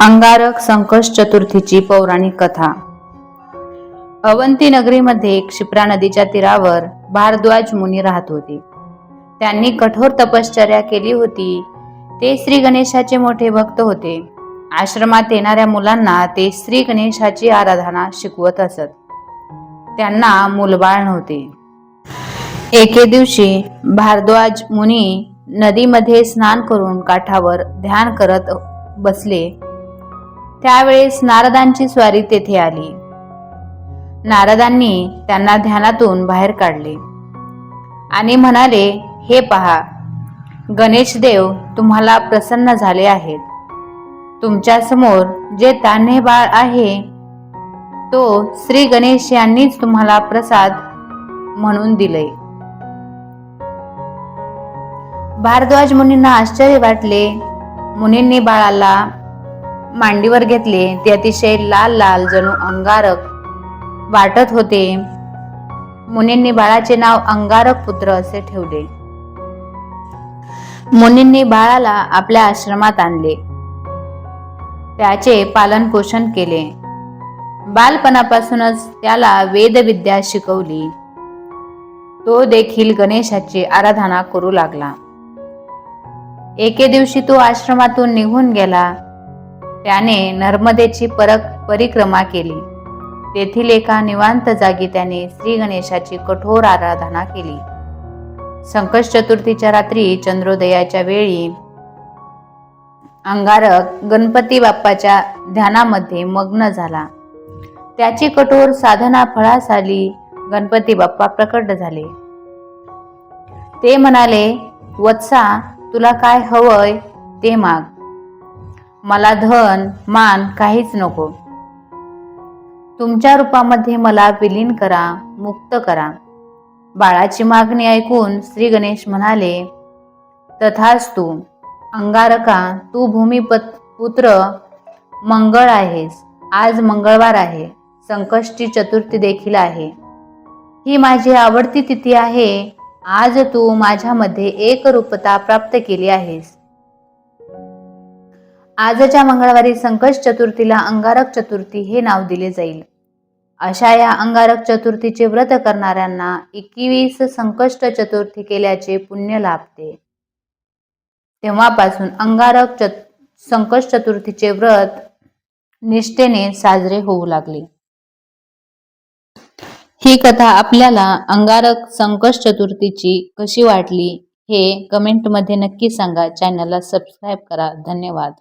अंगारक संकष चतुर्थीची पौराणिक कथा. अवंती नगरीमध्ये क्षिप्रा नदीच्या तीरावर भारद्वाज मुनी राहत होते. त्यांनी कठोर तपश्चर्या केली होती. ते श्री गणेशाचे मोठे भक्त होते. आश्रमात येणाऱ्या मुलांना ते श्री गणेशाची आराधना शिकवत असत. त्यांना मुलबाळ नव्हते. एके दिवशी भारद्वाज मुनी नदीमध्ये स्नान करून काठावर ध्यान करत बसले. त्यावेळेस नारदांची स्वारी तेथे आली. नारदांनी त्यांना ध्यानातून बाहेर काढले. आणि म्हणाले हे पहा गणेश देव तुम्हाला प्रसन्न झाले आहेत. तुमच्यासमोर जे तान्हे बाळ आहे तो श्री गणेश यांनीच तुम्हाला प्रसाद म्हणून दिले भारद्वाज मुनींना आश्चर्य वाटले. मुनींनी बाळाला मांडीवर घेतले ते अतिशय लाल लाल जणू अंगारक वाटत होते. मुनींनी बाळाचे नाव अंगारक पुत्र असे ठेवले. मुनींनी बाळाला आपल्या आश्रमात आणले. त्याचे पालन पोषण केले. बालपणापासूनच त्याला वेदविद्या शिकवली. तो देखील गणेशाची आराधना करू लागला. एके दिवशी तो आश्रमातून निघून गेला. त्याने नर्मदेची परक परिक्रमा केली. तेथील एका निवांत जागी त्याने श्री गणेशाची कठोर आराधना केली. संकट चतुर्थीच्या रात्री चंद्रोदयाच्या वेळी अंगारक गणपती बाप्पाच्या ध्यानामध्ये मग्न झाला. त्याची कठोर साधना फळास आली गणपती बाप्पा प्रकट झाले. ते म्हणाले वत्सा तुला काय हवंय? ते माग. मला धन मान काहीच नको. तुमच्या रूपामध्ये मला विलीन करा मुक्त करा. बाळाची मागणी ऐकून श्री गणेश म्हणाले तथाच तू अंगारका तू भूमिपत पुत्र मंगळ आहेस. आज मंगळवार आहे. संकष्टी चतुर्थी देखील आहे. ही माझी आवडती तिथी आहे. आज तू माझ्यामध्ये एक रूपता प्राप्त केली आहेस. आजच्या मंगळवारी संकट चतुर्थीला अंगारक चतुर्थी हे नाव दिले जाईल. अशा या अंगारक चतुर्थीचे व्रत करणाऱ्यांना एकवीस संकष्ट चतुर्थी केल्याचे पुण्य लाभते. तेव्हापासून अंगारक चत संकट चतुर्थीचे व्रत निष्ठेने साजरे होऊ लागले. ही कथा आपल्याला अंगारक संकट चतुर्थीची कशी वाटली हे कमेंटमध्ये नक्की सांगा. चॅनलला सबस्क्राईब करा. धन्यवाद.